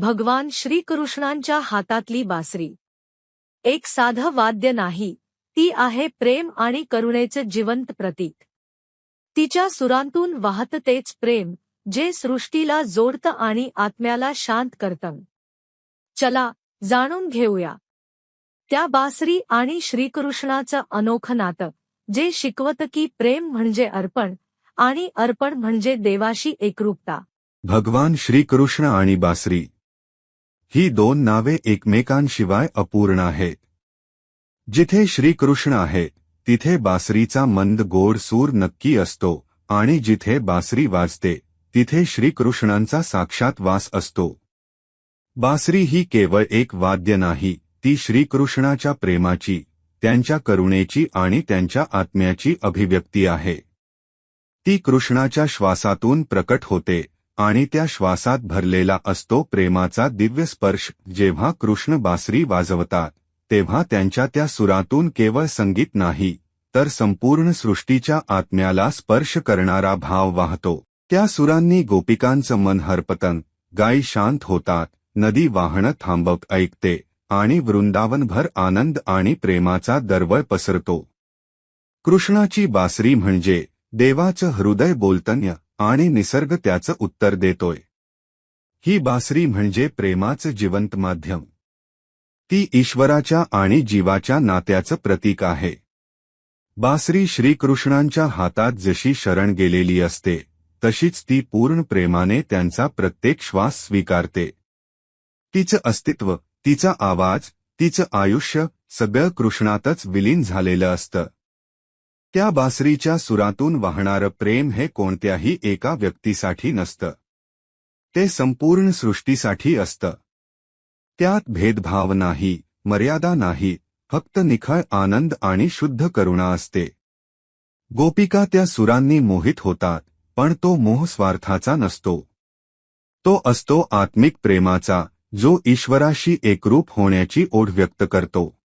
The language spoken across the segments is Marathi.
भगवान श्रीकृष्णांच्या हातातली बासरी. एक साधं वाद्य नाही ती आहे प्रेम आणि करुणेचं जिवंत प्रतीक. तिच्या सुरांतून वाहत तेच प्रेम जे सृष्टीला जोडतं आणि आत्म्याला शांत करतं. चला जाणून घेऊया. त्या बासरी आणि श्रीकृष्णाचं अनोखं नातं जे शिकवत की प्रेम म्हणजे अर्पण आणि अर्पण म्हणजे देवाशी एकरूपता. भगवान श्रीकृष्ण आणि बासरी. ही दोन नावे एकमेकांशिवाय अपूर्ण आहेत. जिथे श्रीकृष्ण आहे तिथे बासरीचा मंद गोड सूर नक्की असतो आणि जिथे बासरी वाजते तिथे श्रीकृष्णांचा साक्षात वास असतो. बासरी ही केवळ एक वाद्य नाही ती श्रीकृष्णाच्या प्रेमाची त्यांच्या करुणेची आणि त्यांच्या आत्म्याची अभिव्यक्ती आहे. ती कृष्णाच्या श्वासातून प्रकट होते आणि त्या श्वासात भरलेला असतो प्रेमाचा दिव्य स्पर्श. जेव्हा कृष्ण बासरी वाजवतात तेव्हा त्यांच्या त्या सुरातून केवळ संगीत नाही तर संपूर्ण सृष्टीच्या आत्म्याला स्पर्श करणारा भाव वाहतो. त्या सुरांनी गोपिकांचं मन हरपतन गायी शांत होतात नदी वाहणं थांबवत ऐकते आणि वृंदावनभर आनंद आणि प्रेमाचा दरवळ पसरतो. कृष्णाची बासरी म्हणजे देवाचं हृदय बोलतन्य आणि निसर्ग त्याचं उत्तर देतोय. ही बासरी म्हणजे प्रेमाचं जिवंत माध्यम. ती ईश्वराच्या आणि जीवाच्या नात्याचं प्रतीक आहे. बासरी श्रीकृष्णांच्या हातात जशी शरण गेलेली असते तशीच ती पूर्ण प्रेमाने त्यांचा प्रत्येक श्वास स्वीकारते. तिचं अस्तित्व तिचा आवाज तिचं आयुष्य सगळं कृष्णातच विलीन झालेलं असतं. त्या बासरीच्या सुरातून वाहणारं प्रेम हे कोणत्याही एका व्यक्तीसाठी नसतं. ते संपूर्ण सृष्टीसाठी असतं. त्यात भेदभाव नाही मर्यादा नाही फक्त निखळ आनंद आणि शुद्ध करुणा असते. गोपिका त्या सुरांनी मोहित होतात पण तो मोह स्वार्थाचा नसतो. तो असतो आत्मिक प्रेमाचा जो ईश्वराशी एकरूप होण्याची ओढ व्यक्त करतो.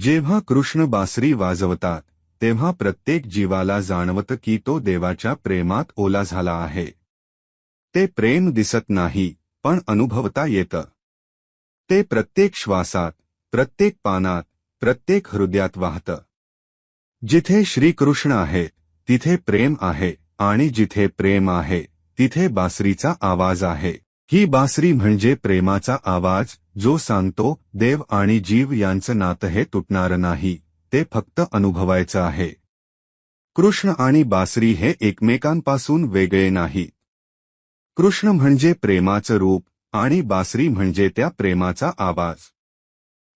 जेव्हा कृष्ण बासरी वाजवतात तेव्हा प्रत्येक जीवाला जाणवतं की तो देवाच्या प्रेमात ओला झाला आहे. ते प्रेम दिसत नाही पण अनुभवता येतं. ते प्रत्येक श्वासात प्रत्येक पानात प्रत्येक हृदयात वाहतं. जिथे श्रीकृष्ण आहे तिथे प्रेम आहे आणि जिथे प्रेम आहे तिथे बासरीचा आवाज आहे. ही बासरी म्हणजे प्रेमाचा आवाज जो सांगतो देव आणि जीव यांचं नातं हे तुटणार नाही. ते फक्त अनुभवायचं आहे. कृष्ण आणि बासरी हे एकमेकांपासून वेगळे नाही कृष्ण म्हणजे प्रेमाचं रूप आणि बासरी म्हणजे त्या प्रेमाचा आवाज.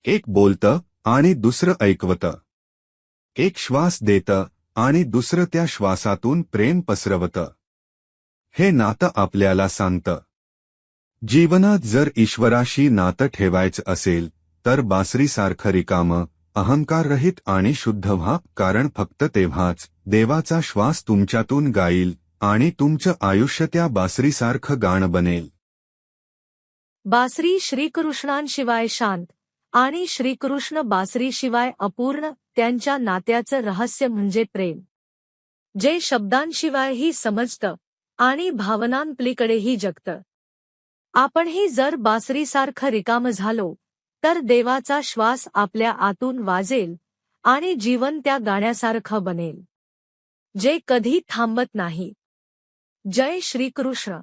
एक बोलतं आणि दुसरं ऐकवतं. एक श्वास देतं आणि दुसरं त्या श्वासातून प्रेम पसरवतं. हे नातं आपल्याला सांगतं. जीवनात जर ईश्वराशी नातं ठेवायचं असेल तर बासरीसारखं रिकामं अहंकाररहित आणि शुद्ध व्हा कारण फक्त तेव्हाच देवाचा श्वास तुमच्यातून गाईल आणि तुमचं आयुष्य त्या बासरीसारखं गाण बनेल. बासरी श्रीकृष्णांशिवाय शांत आणि श्रीकृष्ण बासरीशिवाय अपूर्ण त्यांच्या नात्याचं रहस्य म्हणजे प्रेम. जे शब्दांशिवायही समजतं आणि भावनांपलीकडेही जगतं. आपणही जर बासरीसारखं रिकाम झालो तर देवाचा श्वास आपल्या आतून वाजेल आणि जीवन त्या गाण्यासारखं बनेल. जे कधी थांबत नाही. जय श्रीकृष्ण.